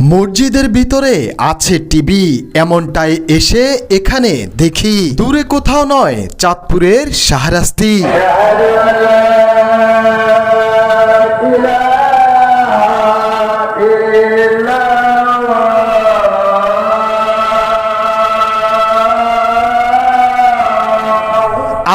মসজিদের ভিতরে আছে টিভি এমনটাই এসে এখানে দেখি। দূরে কোথাও নয় চাঁদপুরের শাহরাস্তি।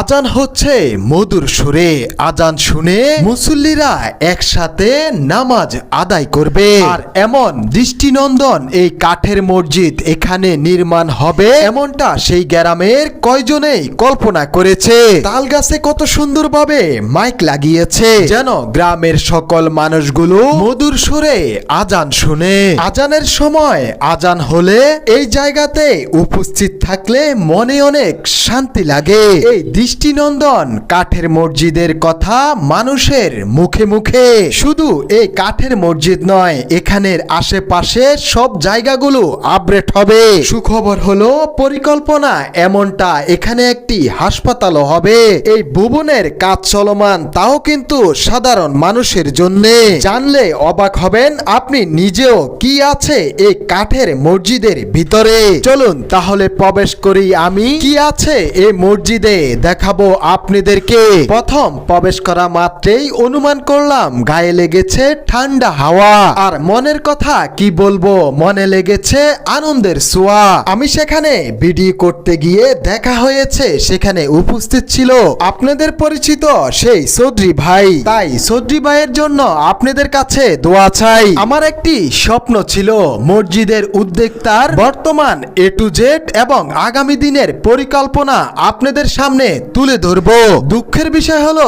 আজান হচ্ছে মধুর সুরে। আজান শুনে মুসল্লিরা একসাথে নামাজ আদায় করবে। আর এমন দৃষ্টিনন্দন এই কাঠের মসজিদ এখানে নির্মাণ হবে, এমনটা সেই গ্রামের কয়জনেই কল্পনা করেছে। তাল গাছে কত সুন্দরভাবে মাইক লাগিয়েছে, যেন গ্রামের সকল মানুষগুলো মধুর সুরে আজান শুনে। আজানের সময় আজান হলে এই জায়গাতে উপস্থিত থাকলে মনে অনেক শান্তি লাগে। এই দৃষ্টিনন্দন, কাঠের মসজিদের কথা মানুষের মুখে মুখে। শুধু এই কাঠের মসজিদ নয়, এখানের আশেপাশে সব জায়গাগুলো আপডেট হবে। সুখবর হলো, পরিকল্পনা এমনটা এখানে একটি হাসপাতালও হবে। এই ভুবনের কাজ চলমান, তাও কিন্তু সাধারণ মানুষের জন্য। জানলে অবাক হবেন, আপনি নিজেও কি আছে এই কাঠের মসজিদের ভিতরে? চলুন তাহলে প্রবেশ করি আমি। কি আছে এই মসজিদে? দেখাবো আপনাদেরকে। প্রথম প্রবেশ করা মাত্রেই অনুমান করলাম, গায়ে লেগেছে ঠান্ডা হাওয়া। আর মনের কথা কি বলব? মনে লেগেছে আনন্দের সোয়া আমি সেখানে ভিডিও করতে গিয়ে দেখা হয়েছে, সেখানে উপস্থিত ছিল আপনাদের পরিচিত সেই চৌধুরী ভাই। তাই চৌধুরী ভাইয়ের জন্য আপনাদের কাছে দোয়া চাই। আমার একটি স্বপ্ন ছিল মসজিদের উদ্যোক্তার বর্তমান এ টু জেড এবং আগামী দিনের পরিকল্পনা আপনাদের সামনে তুলে ধরব। দুঃখের বিষয় হলো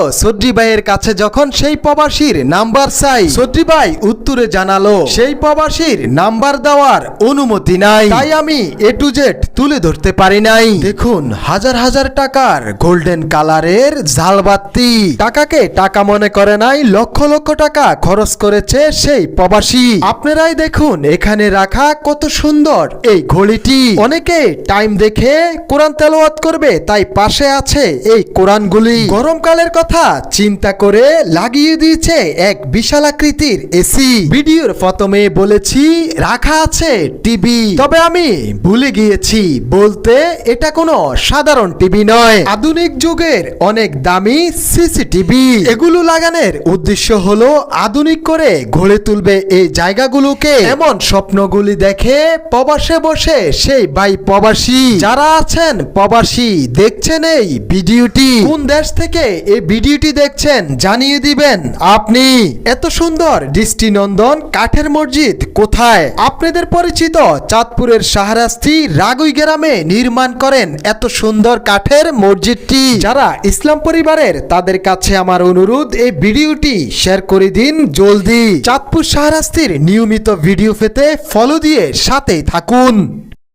ভাইয়ের কাছে যখন সেই প্রবাসীর নাম্বার চাই ভাই উত্তরে জানালো সেই প্রবাসীর নাম্বার দেওয়ার অনুমতি নাই। তাই আমি এ টু জেড তুলে ধরতে পারি নাই। দেখুন হাজার হাজার টাকার গোল্ডেন কালারের ঝালবাতি। টাকাকে টাকা মনে করে নাই লক্ষ লক্ষ টাকা খরচ করেছে সেই প্রবাসী। আপনারাই দেখুন এখানে রাখা কত সুন্দর এই ঘড়িটি। অনেকে টাইম দেখে কোরআন তেলাওয়াত করবে তাই পাশে আছে এই কোরআনগুলি গরমকালের কথা চিন্তা করে লাগিয়ে দিয়েছে এক বিশাল আকৃতির এসি। ভিডিওর প্রথমে বলেছি, রাখা আছে টিভি। তবে আমি ভুলে গিয়েছি, বলতে এটা কোনো সাধারণ টিভি নয়। আধুনিক যুগের অনেক দামি সিসিটিভি। এগুলো লাগানোর উদ্দেশ্য হলো আধুনিক করে গড়ে তুলবে এই জায়গাগুলোকে। এমন স্বপ্নগুলি দেখে প্রবাসে বসে সেই ভাই প্রবাসী। যারা আছেন, প্রবাসী দেখছেন এই ভিডিওটি। কোন দেশ থেকে এই ভিডিওটি দেখছেন জানিয়ে দিবেন আপনি। এত সুন্দর দৃষ্টিনন্দন কাঠের মসজিদ কোথায়? আপনাদের পরিচিত চাঁদপুরের শাহরাস্তি রাগুই গ্রামে নির্মাণ করেন এত সুন্দর কাঠের মসজিদটি। যারা ইসলাম পরিবারের, তাদের কাছে আমার অনুরোধ, এই ভিডিওটি শেয়ার করে দিন জলদি। চাঁদপুর শাহরাস্তির নিয়মিত ভিডিও পেতে ফলো দিয়ে সাথেই থাকুন।